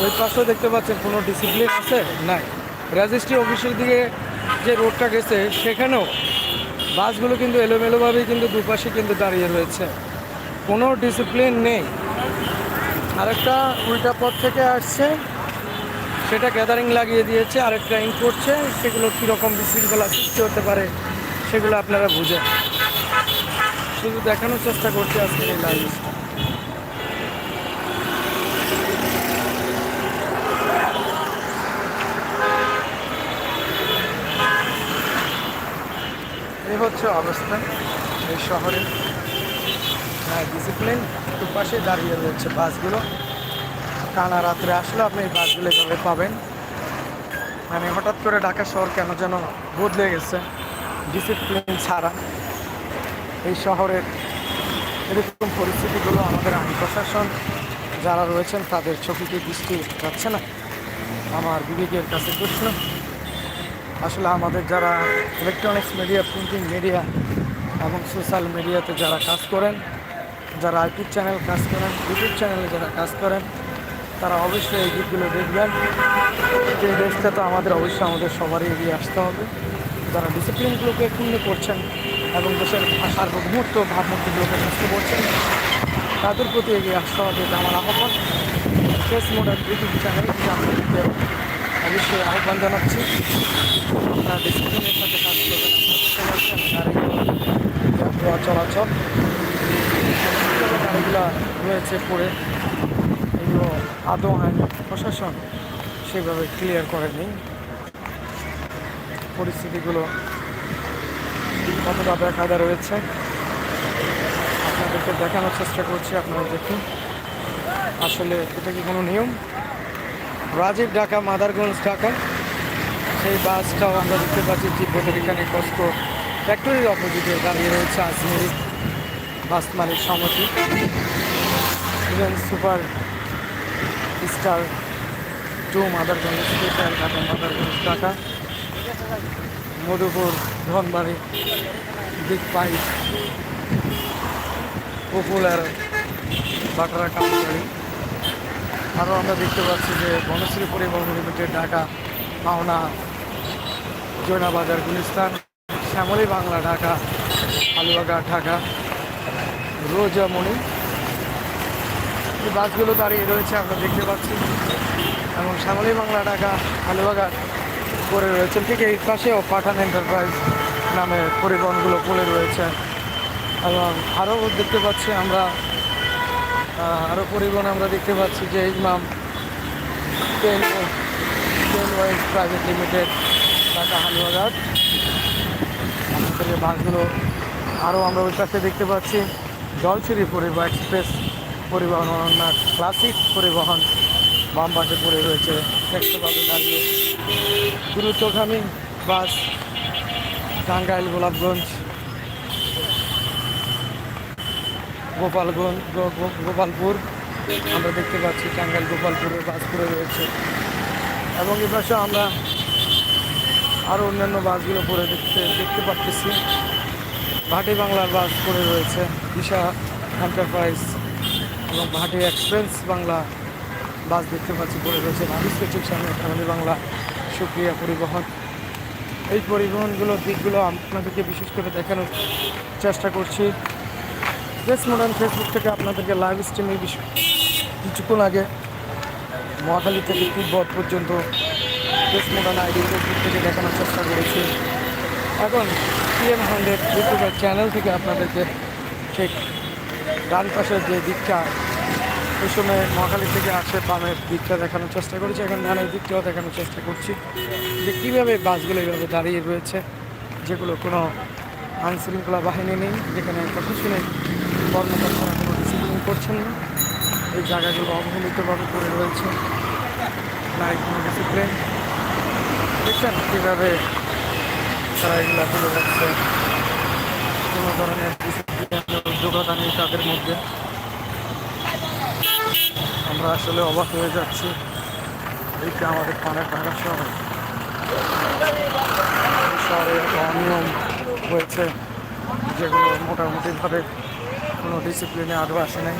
ওই পাশেও দেখতে পাচ্ছেন কোনো ডিসিপ্লিন আছে? নাই। রেজিস্ট্রি অফিসের দিকে যে রোডটা গেছে, সেখানেও বাসগুলো কিন্তু এলোমেলোভাবেই কিন্তু দুপাশে কিন্তু দাঁড়িয়ে রয়েছে। কোনো ডিসিপ্লিন নেই। আরেকটা উল্টা পথ থেকে আসছে। সেটা গ্যাদারিং লাগিয়ে দিয়েছে, আরেকটা ইন করছে। সেগুলো কীরকম বিশৃঙ্খলা সৃষ্টি হতে পারে, সেগুলো আপনারা বুঝেন। শুধু দেখানোর চেষ্টা করছি আজকের এই লাইভ এই হচ্ছে অবস্থা এই শহরে। হ্যাঁ ডিসিপ্লিন দুপাশে দাঁড়িয়ে রয়েছে বাসগুলো। টানা রাত্রে আসলে আপনি এই বাসগুলো এভাবে পাবেন। মানে হঠাৎ করে ঢাকা শহর কেন যেন বদলে গেছে ডিসিপ্লিন ছাড়া। এই শহরের এরকম পরিস্থিতিগুলো আমাদের আইন প্রশাসন যারা রয়েছেন তাদের চোখে দৃষ্টি যাচ্ছে না? আমার বিবেকের কাছে প্রশ্ন। আসলে আমাদের যারা ইলেকট্রনিক্স মিডিয়া প্রিন্টিং মিডিয়া এবং সোশ্যাল মিডিয়াতে যারা কাজ করেন, যারা ইউটিউব চ্যানেল কাজ করেন ইউটিউব চ্যানেলে যারা কাজ করেন, তারা অবশ্যই এই দিকগুলো দেখবেন। যে দেশটা তো আমাদের, অবশ্যই আমাদের সবারই এগিয়ে আসতে হবে। যারা ডিসিপ্লিনগুলোকে ক্ষুণ্ণ করছেন এবং দেশের সার্বভৌমত্ব ভাবমূর্তিগুলোকে নষ্ট করছেন, তাদের প্রতি এগিয়ে আসতে হবে এটা আমার আহ্বান। ফেস মোডার ইউটিউব চ্যানেল অবশ্যই আহ্বান জানাচ্ছি। আপনারা ডিসিপ্লিনের সাথে কাজ করবেন চলাচল। গাড়িগুলো রয়েছে পড়ে। এগুলো আদৌ আইন প্রশাসন সেভাবে ক্লিয়ার করেনি। পরিস্থিতিগুলো কতটা বেকায়দা রয়েছে, আপনাদেরকে দেখানোর চেষ্টা করছি, আপনারা দেখুন। আসলে এটা কি কোনো নিয়ম? রাজীব ঢাকা, মাদারগঞ্জ, ঢাকা। সেই বাসটাও আমরা দেখতে পাচ্ছি তিব্বতের এখানে কষ্ট ফ্যাক্টরির অপোজিটে দাঁড়িয়ে রয়েছে আজমেরি বাস মালিক সমিতি। Even super star to Madarganj special Dhaka, Madarganj, Dhaka. Madhupur Dhanbari, big pipe popular বাটারা কামচারি আরও আমরা দেখতে পাচ্ছি যে বনশ্রী পরিবহন লিমিটেড, ঢাকা, পাওনা জৈনাবাজার গুলিস্তান, শ্যামলী বাংলা, ঢাকা আলুয়াঘাট ঢাকা, রোজামণি। এই বাসগুলো দাঁড়িয়ে রয়েছে, আমরা দেখতে পাচ্ছি। এবং শ্যামলী বাংলা, ঢাকা আলুয়াঘাট পড়ে রয়েছে। ঠিক এই পাশেও পাঠান এন্টারপ্রাইজ নামে পরিবহনগুলো পড়ে রয়েছে। এবং আরও দেখতে পাচ্ছি আমরা আরও পরিবহন আমরা দেখতে পাচ্ছি যে ইমাম প্রাইভেট লিমিটেড ঢাকা হালুয়াঘাট। বাসগুলো আরও আমরা ওই পাশে দেখতে পাচ্ছি। জলছিরি পরিবহন এক্সপ্রেস পরিবহন, অনন্যা ক্লাসিক পরিবহন, বাম পাশে পড়ে রয়েছে একশোভাবে দাঁড়িয়ে। দ্রুতগামী বাস, টাঙ্গাইল গোলাপগঞ্জ। গোপালগঞ্জ গোপালপুর। আমরা দেখতে পাচ্ছি টাঙ্গাইল গোপালপুরের বাস পড়ে রয়েছে। এবং এ পাশে আমরা আরও অন্যান্য বাসগুলো পড়ে দেখতে দেখতে পাচ্ছি। ভাটি বাংলার বাস পড়ে রয়েছে, দিশা এন্টারপ্রাইজ এবং ভাটি এক্সপ্রেস বাংলা বাস দেখতে পাচ্ছি পড়ে রয়েছে। ভাবি স্টেশন ফ্যামিলি বাংলা সুপ্রিয়া পরিবহন। এই পরিবহনগুলোর দিকগুলো আপনাদেরকে বিশেষ করে দেখানোর চেষ্টা করছি। বেশ মডার্ন ফেসবুক থেকে আপনাদেরকে লাইভ স্ট্রিমে বিষয়। কিছুক্ষণ আগে মহাখালী থেকে তিব্বত পর্যন্ত বেশ মডার্ন আইডি ফেসবুক থেকে দেখানোর চেষ্টা করেছি। এখন পিএম হান্ড্রেড ইউটিউবের চ্যানেল থেকে আপনাদেরকে ঠিক ডান পাশের যে দিকটা, ওই সময় মহাখালী থেকে আসে বামের দিকটা দেখানোর চেষ্টা করেছি। এখন ডানের দিকটাও দেখানোর চেষ্টা করছি যে কীভাবে বাসগুলো এইভাবে দাঁড়িয়ে রয়েছে, যেগুলো কোনো আইনশৃঙ্খলা বাহিনী নেই, যেখানে প্রশাসনিক কর্মকর্তারা কোনো ডিসিপ্লিন করছেন না। এই জায়গাগুলো অবহেলিতভাবে পড়ে রয়েছে। নাই কোনো ডিসিপ্লিন দেখছেন কীভাবে তারা এগুলো তুলে যাচ্ছে কোনো ধরনের যোগ্যতা নেই তাদের মধ্যে। আমরা আসলে অবাক হয়ে যাচ্ছি। এইটা আমাদের পানের ঢাকা শহর। শহরে অনিয়ম হয়েছে। যেগুলো মোটামুটিভাবে কোনো ডিসিপ্লিনে আরও আসে নাই।